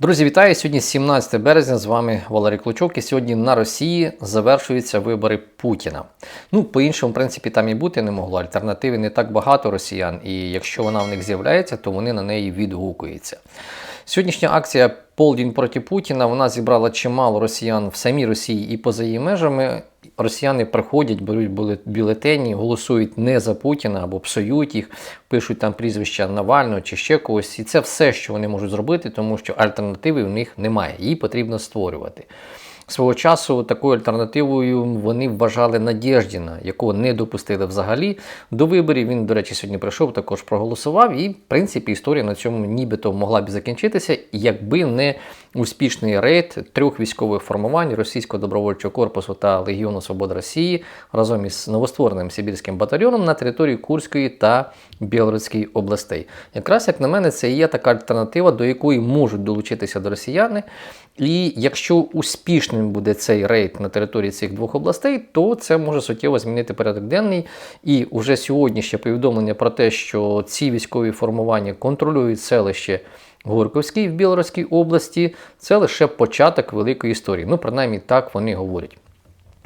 Друзі, вітаю! Сьогодні 17 березня. З вами Валерій Клочок. І сьогодні на Росії завершуються вибори Путіна. Ну, по-іншому, в принципі, там і бути не могло. Альтернативи не так багато росіян, і якщо вона в них з'являється, то вони на неї відгукуються. Сьогоднішня акція Полдень проти Путіна вона зібрала чимало росіян в самій Росії і поза її межами. Росіяни приходять, беруть бюлетені, голосують не за Путіна або псують їх, пишуть там прізвища Навального чи ще когось. І це все, що вони можуть зробити, тому що альтернативи в них немає. Її потрібно створювати. Свого часу такою альтернативою вони вважали Надєждіна, якого не допустили взагалі до виборів. Він, до речі, сьогодні прийшов, також проголосував. І, в принципі, історія на цьому нібито могла б закінчитися, якби не успішний рейд трьох військових формувань російського добровольчого корпусу та Легіону Свободи Росії разом із новоствореним Сибірським батальйоном на території Курської та Білоруської областей. Якраз як на мене, це є така альтернатива, до якої можуть долучитися до росіяни. І якщо успішним буде цей рейд на території цих двох областей, то це може суттєво змінити порядок денний. І уже сьогодні ще повідомлення про те, що ці військові формування контролюють селище Горковський в Білоруській області, це лише початок великої історії. Ну, принаймні так вони говорять.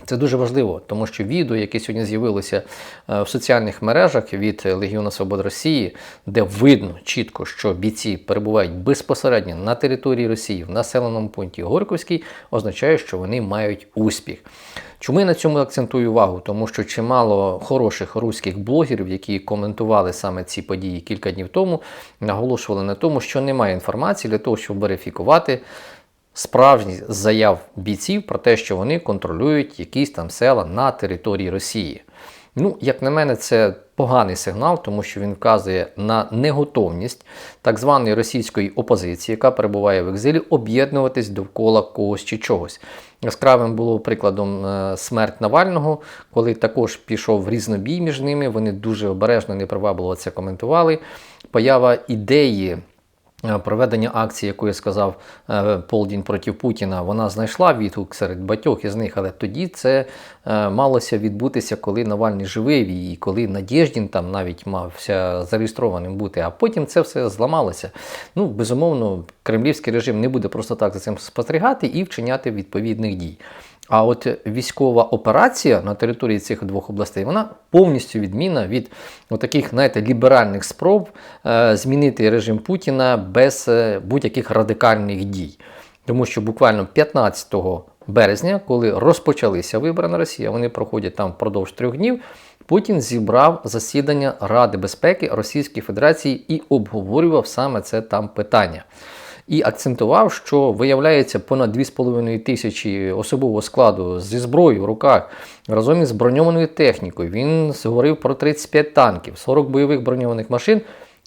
Це дуже важливо, тому що відео, яке сьогодні з'явилося е, в соціальних мережах від Легіону Свободи Росії, де видно чітко, що бійці перебувають безпосередньо на території Росії в населеному пункті Горковський, означає, що вони мають успіх. Чому я на цьому акцентую увагу? Тому що чимало хороших руських блогерів, які коментували саме ці події кілька днів тому, наголошували на тому, що немає інформації для того, щоб верифікувати справжні заяв бійців про те, що вони контролюють якісь там села на території Росії. Ну, як на мене, це поганий сигнал, тому що він вказує на неготовність так званої російської опозиції, яка перебуває в екзилі, об'єднуватись довкола когось чи чогось. Яскравим було прикладом е, смерть Навального, коли також пішов різнобій між ними. Вони дуже обережно, непривабливо це коментували. Поява ідеї. Е, Проведення акції, яку я сказав е, Полдень проти Путіна, вона знайшла відгук серед багатьох із них, але тоді це е, малося відбутися, коли Навальний живий і коли Надєждін там навіть мався зареєстрованим бути, а потім це все зламалося. Ну, безумовно, кремлівський режим не буде просто так за цим спостерігати і вчиняти відповідних дій. А от військова операція на території цих двох областей вона повністю відмінна від таких, знаєте, ліберальних спроб е, змінити режим Путіна без е, будь-яких радикальних дій. Тому що буквально 15 березня, коли розпочалися вибори на Росії, вони проходять там впродовж трьох днів. Путін зібрав засідання Ради безпеки Російської Федерації і обговорював саме це там питання і акцентував, що виявляється понад 2,5 тисячі особового складу зі зброєю в руках разом із броньованою технікою. Він говорив про 35 танків, 40 бойових броньованих машин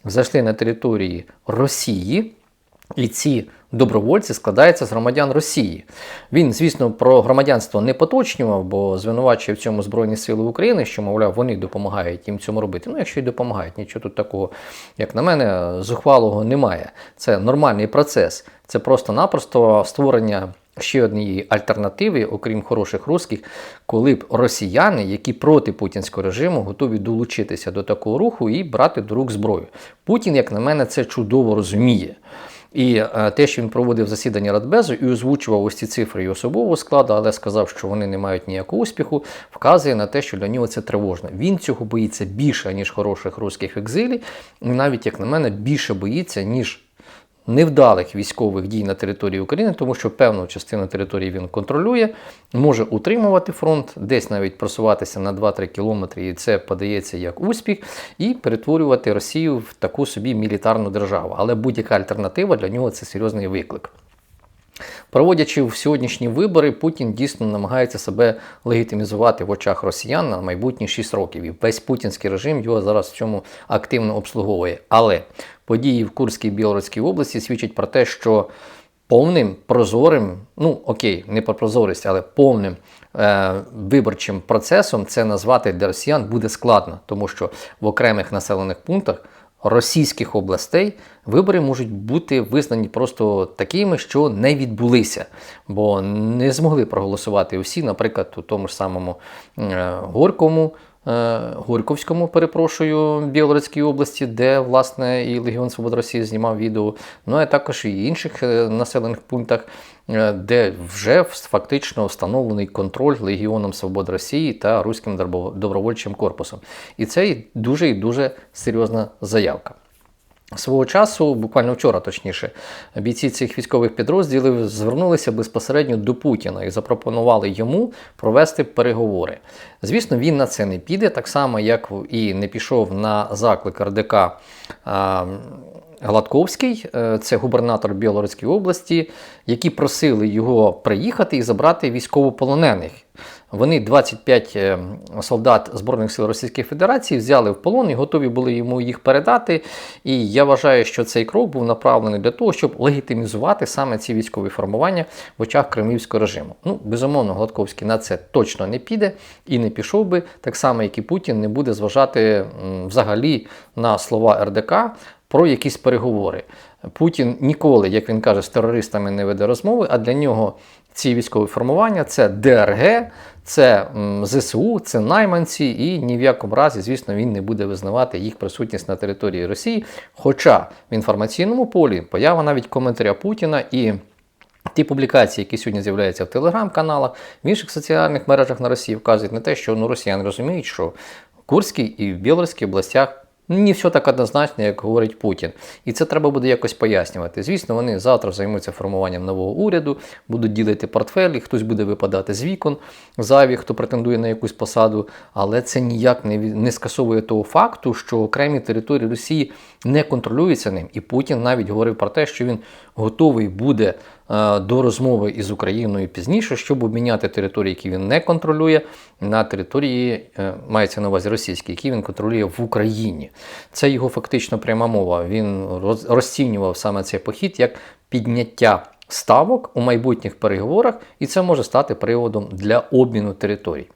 зайшли на території Росії. І ці добровольці складаються з громадян Росії. Він, звісно, про громадянство не поточнював, бо звинувачує в цьому Збройні Сили України, що, мовляв, вони допомагають їм цьому робити. Ну, якщо й допомагають, нічого тут такого, як на мене, зухвалого немає. Це нормальний процес. Це просто-напросто створення. Ще однієї альтернативи, окрім хороших русських, коли б росіяни, які проти путінського режиму, готові долучитися до такого руху і брати до рук зброю. Путін, як на мене, це чудово розуміє. І е, те, що він проводив засідання Радбезу і озвучував ось ці цифри і особового складу, але сказав, що вони не мають ніякого успіху, вказує на те, що для нього це тривожно. Він цього боїться більше, ніж хороших русських екзилів, і навіть, як на мене, більше боїться, ніж невдалих військових дій на території України, тому що певну частину території він контролює, може утримувати фронт, десь навіть просуватися на 2-3 кілометри, і це подається як успіх, і перетворювати Росію в таку собі мілітарну державу. Але будь-яка альтернатива для нього це серйозний виклик. Проводячи в сьогоднішні вибори, Путін дійсно намагається себе легітимізувати в очах росіян на майбутні 6 років. І весь путінський режим його зараз в цьому активно обслуговує. Але події в Курській Білоруській області свідчать про те, що повним прозорим, ну окей, не про прозорість, але повним е, виборчим процесом це назвати для росіян буде складно, тому що в окремих населених пунктах російських областей вибори можуть бути визнані просто такими, що не відбулися, бо не змогли проголосувати усі, наприклад, у тому ж самому е, Горькому. Е, Горьковському, перепрошую, Білоруській області, де власне і Легіон Свободи Росії знімав відео. Ну а також і інших е, населених пунктах, е, де вже фактично встановлений контроль Легіоном Свободи Росії та Руським добровольчим корпусом. І це дуже і дуже серйозна заявка. Свого часу, буквально вчора, точніше, бійці цих військових підрозділів звернулися безпосередньо до Путіна і запропонували йому провести переговори. Звісно, він на це не піде, так само як і не пішов на заклик РДК Гладковський, е, це губернатор Білоруської області, які просили його приїхати і забрати військовополонених. Вони 25 е, солдат Збройних сил Російської Федерації взяли в полон і готові були йому їх передати. І я вважаю, що цей крок був направлений для того, щоб легітимізувати саме ці військові формування в очах кремлівського режиму. Ну, безумовно, Гладковський на це точно не піде і не пішов би, так само, як і Путін не буде зважати взагалі на слова РДК про якісь переговори. Путін ніколи, як він каже, з терористами не веде розмови, а для нього ці військові формування це ДРГ, це ЗСУ, це найманці, і ні в якому разі, звісно, він не буде визнавати їх присутність на території Росії. Хоча в інформаційному полі поява навіть коментаря Путіна і. Ті публікації, які сьогодні з'являються в телеграм-каналах, в інших соціальних мережах на Росії, вказують на те, що ну, росіяни розуміють, що в Курській і в Білоруській областях не все так однозначно, як говорить Путін. І це треба буде якось пояснювати. Звісно, вони завтра займуться формуванням нового уряду, будуть ділити портфелі, хтось буде випадати з вікон зайві, хто претендує на якусь посаду, але це ніяк не, не скасовує того факту, що окремі території Росії не контролюються ним. І Путін навіть говорив про те, що він готовий буде до розмови із Україною пізніше, щоб обміняти території, які він не контролює, на території, е, мається на увазі російські, які він контролює в Україні. Це його фактично пряма мова. Він роз- розцінював саме цей похід як підняття ставок у майбутніх переговорах, і це може стати приводом для обміну територій.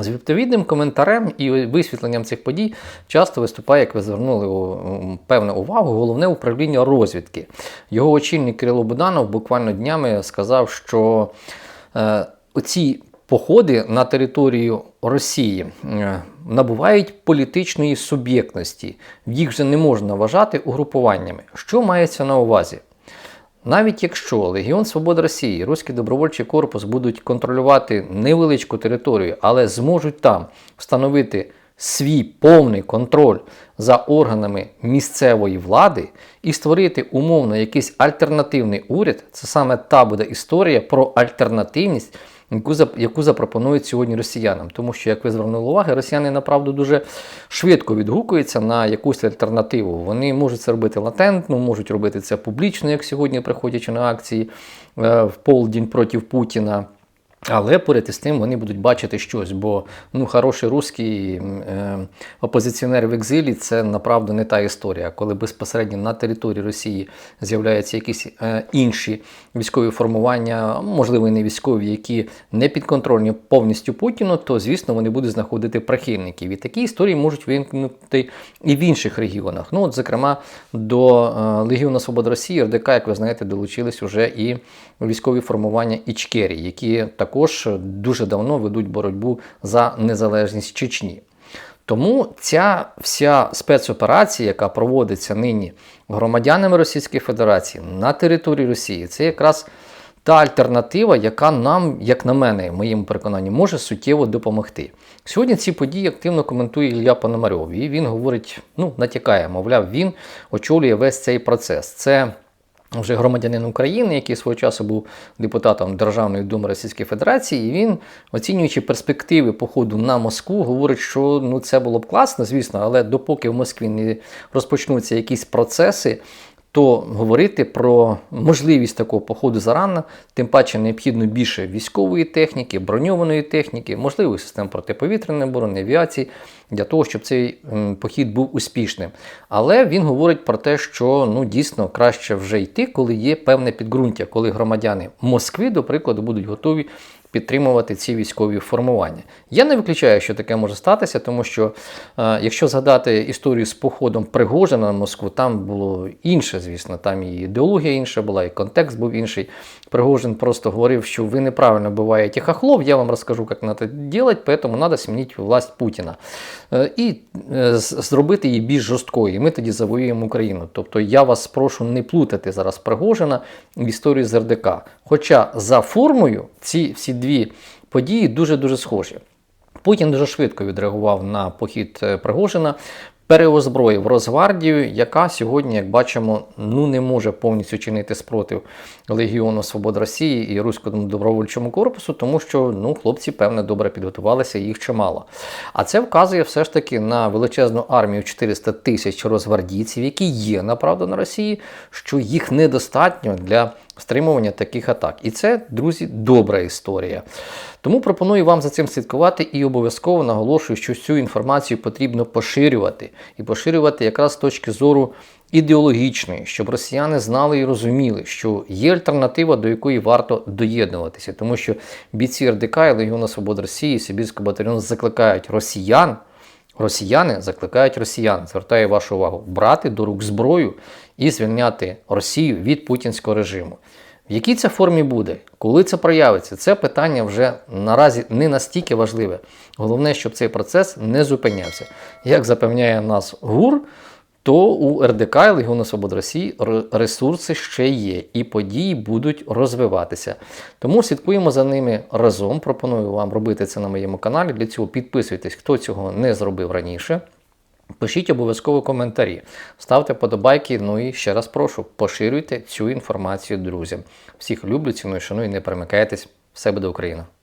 З відповідним коментарем і висвітленням цих подій часто виступає, як ви звернули певну увагу, головне управління розвідки. Його очільник Кирило Буданов буквально днями сказав, що е, оці походи на територію Росії е, набувають політичної суб'єктності. Їх вже не можна вважати угрупуваннями. Що мається на увазі? Навіть якщо Легіон Свободи Росії, Руський добровольчий корпус будуть контролювати невеличку територію, але зможуть там встановити свій повний контроль за органами місцевої влади і створити умовно якийсь альтернативний уряд, це саме та буде історія про альтернативність, яку, яку запропонують сьогодні росіянам. Тому що, як ви звернули увагу, росіяни направду дуже швидко відгукуються на якусь альтернативу. Вони можуть це робити латентно, можуть робити це публічно, як сьогодні, приходячи на акції е, в полдень проти Путіна. Але поряд із тим вони будуть бачити щось, бо ну, хороший русський е, опозиціонер в екзилі це направду не та історія, коли безпосередньо на території Росії з'являються якісь е, інші військові формування, можливо, і не військові, які не підконтрольні повністю Путіну, то звісно вони будуть знаходити прихильників. І такі історії можуть виникнути і в інших регіонах. Ну, от, зокрема, до е, Легіону Свободи Росії, РДК, як ви знаєте, долучились уже і військові формування Ічкері, які також дуже давно ведуть боротьбу за незалежність Чечні. Тому ця вся спецоперація, яка проводиться нині громадянами Російської Федерації на території Росії, це якраз та альтернатива, яка нам, як на мене, в моєму переконанні, може суттєво допомогти. Сьогодні ці події активно коментує Ілля Пономарьов, і він говорить, ну, натякає, мовляв, він очолює весь цей процес. Це вже громадянин України, який свого часу був депутатом Державної думи Російської Федерації, і він, оцінюючи перспективи походу на Москву, говорить, що ну це було б класно, звісно, але допоки в Москві не розпочнуться якісь процеси. То говорити про можливість такого походу зарано, тим паче необхідно більше військової техніки, броньованої техніки, можливих систем протиповітряної оборони, авіації, для того, щоб цей похід був успішним. Але він говорить про те, що ну дійсно краще вже йти, коли є певне підґрунтя, коли громадяни Москви, до прикладу, будуть готові підтримувати ці військові формування. Я не виключаю, що таке може статися, тому що е, якщо згадати історію з походом Пригожина на Москву, там було інше, звісно, там і ідеологія інша була, і контекст був інший. Пригожин просто говорив, що ви неправильно буваєте хохлов, я вам розкажу, як треба робити, поэтому треба змінити власть Путіна. Е, І е, зробити її більш жорсткою, і ми тоді завоюємо Україну. Тобто я вас прошу не плутати зараз Пригожина в історію з РДК. Хоча за формою ці всі дві події дуже-дуже схожі. Путін дуже швидко відреагував на похід е, Пригожина, переозброїв Росгвардію, яка сьогодні, як бачимо, ну не може повністю чинити спротив Легіону Свободи Росії і Руському добровольчому корпусу, тому що ну, хлопці, певне, добре підготувалися, їх чимало. А це вказує все ж таки на величезну армію 400 тисяч розгвардійців, які є направду на Росії, що їх недостатньо для стримування таких атак. І це, друзі, добра історія. Тому пропоную вам за цим слідкувати і обов'язково наголошую, що цю інформацію потрібно поширювати. І поширювати якраз з точки зору ідеологічної, щоб росіяни знали і розуміли, що є альтернатива, до якої варто доєднуватися. Тому що бійці РДК і Легіону Свободи Росії, Сибірського батальйону закликають росіян. Росіяни закликають росіян, звертаю вашу увагу, брати до рук зброю і звільняти Росію від путінського режиму. В якій це формі буде, коли це проявиться, це питання вже наразі не настільки важливе. Головне, щоб цей процес не зупинявся. Як запевняє нас ГУР, то у РДК і Легіону Свободи Росії ресурси ще є, і події будуть розвиватися. Тому слідкуємо за ними разом. Пропоную вам робити це на моєму каналі. Для цього підписуйтесь, хто цього не зробив раніше. Пишіть обов'язково коментарі, ставте подобайки. Ну і ще раз прошу, поширюйте цю інформацію друзям. Всіх люблю, ціную, шаную, не перемикайтесь. Все буде Україна!